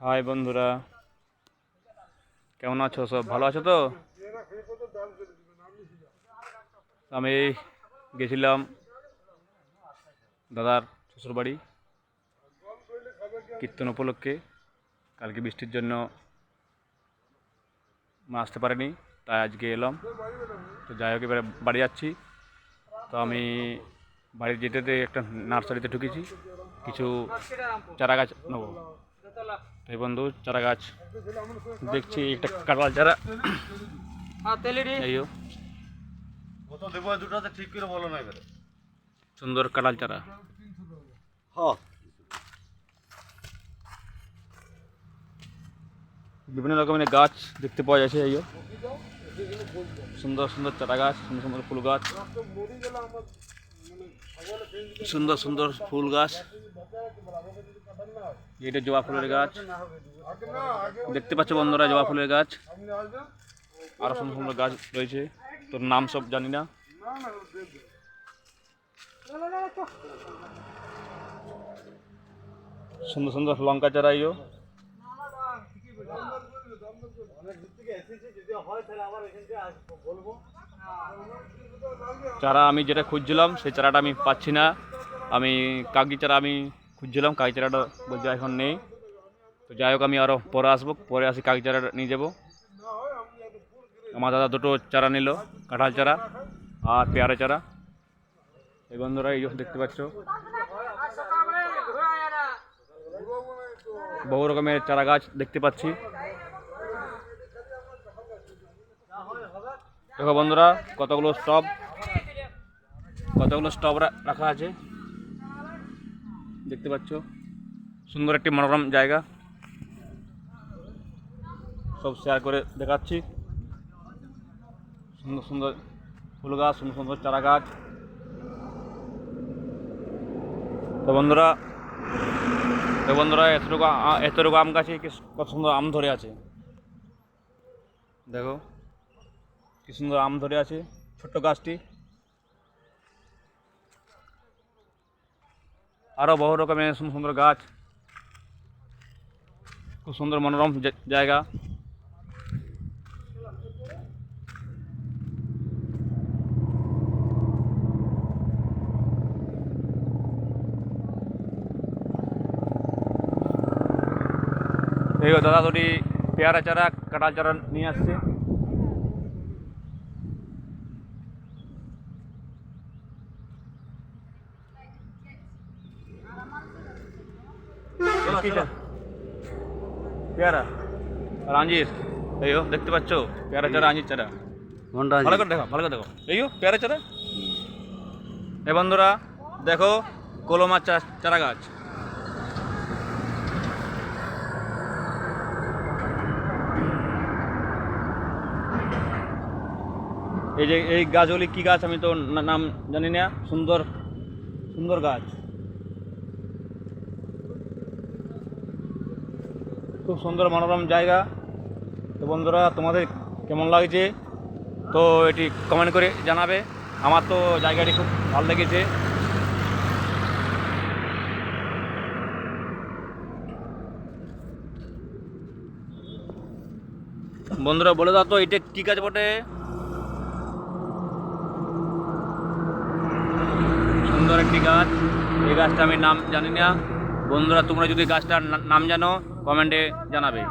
High বন্ধুরা। কেমন আছো সব? ভালো আছো তো? আমি গেছিলাম দাদার শ্বশুরবাড়ি কীর্তন উপলক্ষে। কালকে বৃষ্টির জন্য মা আসতে পারেনি, তাই আজকে এলাম। তো যাই হোক, এবারে বাড়ি যাচ্ছি। তো আমি বাড়ি যেতে যেতে একটা নার্সারিতে ঢুকেছি। কিছু চারা গাছ নেব। এই বন্ধু চারা গাছ। দেখছি একটা কাঁঠাল চারা। এবারে। সুন্দর কাঁঠাল চারা। হ্যাঁ। বিভিন্ন রকমের গাছ দেখতে পাওয়া যাচ্ছে এই সুন্দর সুন্দর চারা গাছ সুন্দর সুন্দর ফুল গাছ। সুন্দর সুন্দর ফুল গাছ। এটা জবা ফুলের গাছ। দেখতে পাচ্ছ বন্ধুরা, জবা ফুলের গাছ। আরও সুন্দর সুন্দর গাছ রয়েছে। তোর নাম সব জানি না। সুন্দর সুন্দর লঙ্কা চারা ইয়ো চারা আমি যেটা খুঁজছিলাম, সেই চারাটা আমি পাচ্ছি না। আমি কাগজি চারা আমি খুঁজছিলাম, কাগজি চারাটা বলছে এখন নেই। তো যাই হোক, আমি আরও পরে আসব, পরে আসি কাগজি চারাটা নিয়ে যাব। আমার দাদা দুটো চারা নিল, কাঁঠাল চারা আর পেয়ারা চারা। এই বন্ধুরা, এই দেখতে পাচ্ছ। বহু রকমের চারা গাছ দেখতে পাচ্ছি। দেখো বন্ধুরা, কতগুলো স্টপ কতগুলো স্টপ রাখা আছে। দেখতে পাচ্ছ? সুন্দর একটি মনোরম জায়গা। সব শেয়ার করে দেখাচ্ছি। সুন্দর সুন্দর ফুল গাছ, সুন্দর সুন্দর চারা গাছ। তো বন্ধুরা তো বন্ধুরা, এতটুকু এতটুকু আম গাছে কত সুন্দর আম ধরে আছে? দেখো। কি সুন্দর আম ধরে আছে, ছোট্ট গাছটি। আরও বহু রকমের সুন্দর সুন্দর গাছ। খুব সুন্দর মনোরম জায়গা। এই দাদা দুটি পেয়ারা চারা, কাঁঠাল চারা নিয়ে আসছে। কি চা- পেয়ারা আর আঞ্জির এই ও, দেখতে পাচ্ছ পেয়ারা চারা আঞ্জির চারা ঘণ্টা ভালো করে দেখো ভালো করে দেখো এই ও, পেয়ারা চারা এ বন্ধুরা দেখো কলমা চা- চারা গাছ এই যে এই গাছগুলি কি গাছ আমি তো না- নাম জানি না সুন্দর সুন্দর গাছ খুব সুন্দর মনোরম জায়গা। তো বন্ধুরা, তোমাদের কেমন লাগছে? তো এটি কমেন্ট করে জানাবে। আমার তো জায়গাটি খুব ভালো লেগেছে। বন্ধুরা, বলে দাও তো, এটা কি গাছ বটে? সুন্দর একটি গাছ। এই গাছটা আমি নাম জানি না। বন্ধুরা তোমরা যদি গাছটার নাম জানো কমেন্টে জানাবে।